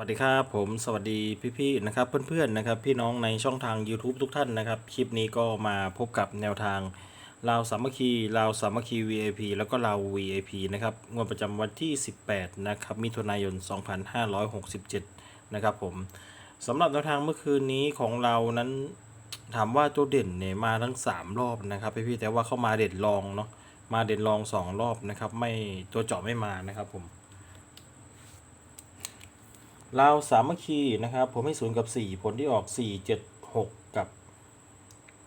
วัสดีครับผมสวัสดีพี่ๆนะครับเพื่อนๆนะครับพี่น้องในช่องทาง YouTube ทุกท่านนะครับคลิปนี้ก็มาพบกับแนวทางลาวสามัคคีลาวสามัคคี VIP แล้วก็ลาว VIP นะครับงวดประจำวันที่ 18นะครับมิถุนายน 2567 นะครับผมสำหรับแนวทางเมื่อคืนนี้ของเรานั้นถามว่าตัวเด่นเนี่ยมาทั้ง 3 รอบนะครับพี่ๆแต่ว่าเข้ามาเด่นรองเนาะมาเด่นรอง 2 รอบนะครับไม่ตัวเจาะไม่มานะครับผม ลาวสามัคคีนะครับ ผมให้ศูนย์กับ 4 ผลที่ออก 4 7 6 กับ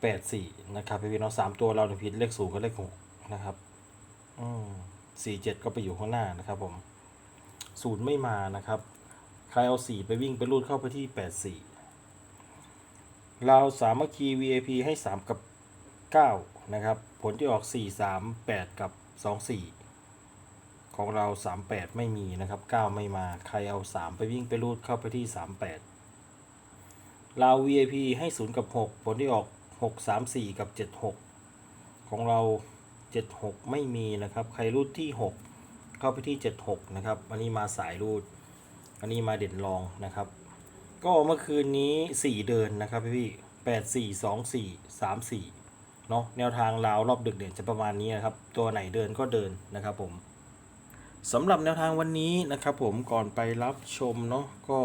8 4 นะครับพี่พี่น้องสามตัวเราเนี่ยผิดเลขศูนย์กับเลขหกนะครับอืมสี่เจ็ดก็ไปอยู่ข้างหน้านะครับผมศูนย์ไม่มานะครับ ใครเอาสี่ไปวิ่งไปรูดเข้าไปที่8 4ลาสามัคคี VAP ให้3กับ9นะครับ ผลที่ออก4 3 8กับ2 4 ของเรา 38 ไม่มีนะครับ 9 ไม่มา ใครเอา 3 ไปวิ่งไปรูดเข้าไปที่ 38 เรา VIP ให้ 0 กับ 6 ผลที่ออก 6 3 4 กับ 76 ของเรา 76 ไม่มีนะครับ ใครรูดที่ 6 เข้าไปที่ 76 นะครับ อันนี้มาสายรูด อันนี้มาเด่นรองนะครับ ก็เมื่อคืนนี้ 4 เดินนะครับพี่พี่8 4 2 4 3 4เนาะแนวทางราวรอบดึกเนี่ยจะประมาณนี้นะครับ ตัวไหนเดินก็เดินนะครับผม สำหรับแนวทางวันนี้นะครับผมก่อนไปรับชมเนาะก็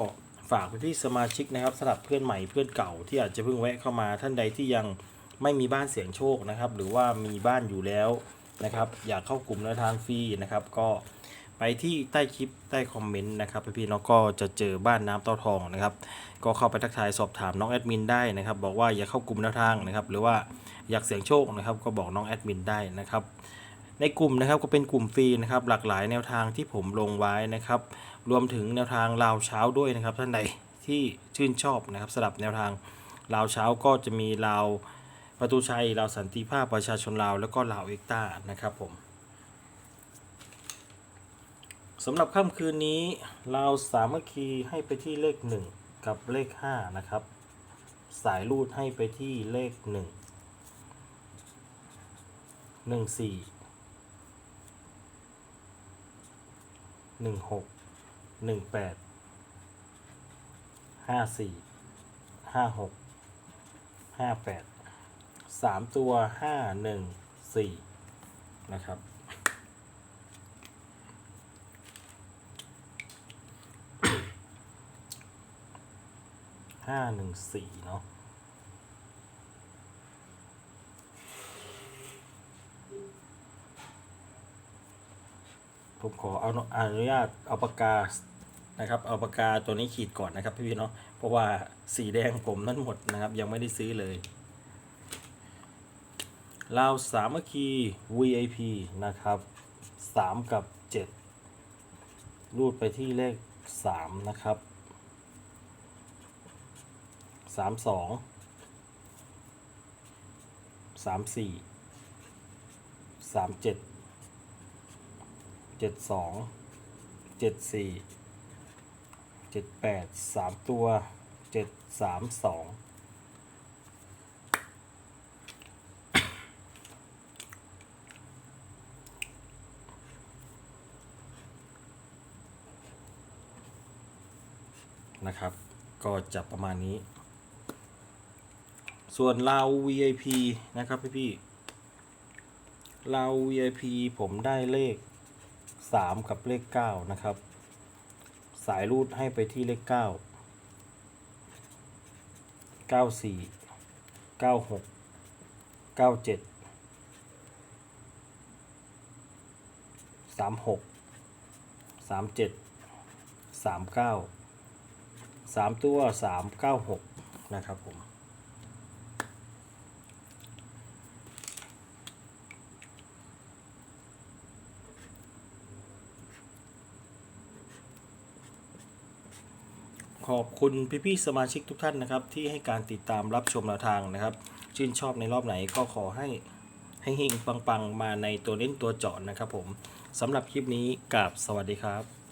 ฝากไปที่สมาชิกนะครับสำหรับเพื่อนใหม่เพื่อนเก่าที่อาจจะเพิ่งแวะเข้ามาท่านใดที่ยังไม่มีบ้านเสียงโชคนะครับ หรือว่ามีบ้านอยู่แล้วนะครับอยากเข้ากลุ่มแนวทางฟรีนะครับ ก็ไปที่ใต้คลิปใต้คอมเมนต์นะครับพี่ๆเนาะก็จะเจอบ้านน้ำเต้าทองนะครับ ก็เข้าไปทักทายสอบถามน้องแอดมินได้นะครับ บอกว่าอยากเข้ากลุ่มแนวทางนะครับ หรือว่าอยากเสี่ยงโชคนะครับ ก็บอกน้องแอดมินได้นะครับ ในกลุ่มนะครับก็เป็นกลุ่มฟรีนะครับ หลากหลายแนวทางที่ผมลงไว้นะครับ รวมถึงแนวทางลาวเช้าด้วยนะครับ ท่านใดที่ชื่นชอบนะครับสำหรับแนวทางลาวเช้าก็จะมีลาวประตูชัยลาวสันติภาพประชาชนลาว แล้วก็ลาวเอกตานะครับผมสำหรับค่ำคืนนี้ลาวสามัคคีให้ไปที่เลข 1 กับเลข 5 นะครับ สายรูดให้ไปที่เลข 1 1 4 หนึ่งหกหนึ่งแปดห้าสี่ห้าหกห้าแปดสามตัวห้าหนึ่งสี่นะครับ ห้าหนึ่งสี่เนาะ ผมขอเอาอนุญาตเอาปากกานะครับเอาปากกาตัวนี้ขีดก่อนนะครับพี่ๆเนาะเพราะว่าสีแดงผมนั่นหมดนะครับ ยังไม่ได้ซื้อเลยลาวสามัคคี VIP นะครับสามกับเจ็ดรูดไปที่เลขสามนะครับสามสองสามสี่สามเจ็ด เจ็ดสองเจ็ดสี่เจ็ดแปดสามตัวเจ็ดสามสองนะครับ ก็จะประมาณนี้ ส่วนเรา VIP นะครับพี่พี่เรา VIP ผมได้เลข สามกับเลขเก้านะครับ สายรูดให้ไปที่เลขเก้าเก้าสี่เก้าหกเก้าเจ็ดสามหกสามเจ็ดสามเก้าสามตัวสามเก้าหกนะครับผม ขอบคุณพี่ๆสมาชิกทุกท่านนะครับ ที่ให้การติดตามรับชมแนวทางนะครับ ชื่นชอบในรอบไหนก็ขอให้ให้หิ่งปังๆ มาในตัวเล่นตัวเจาะนะครับผมสำหรับคลิปนี้กับสวัสดีครับ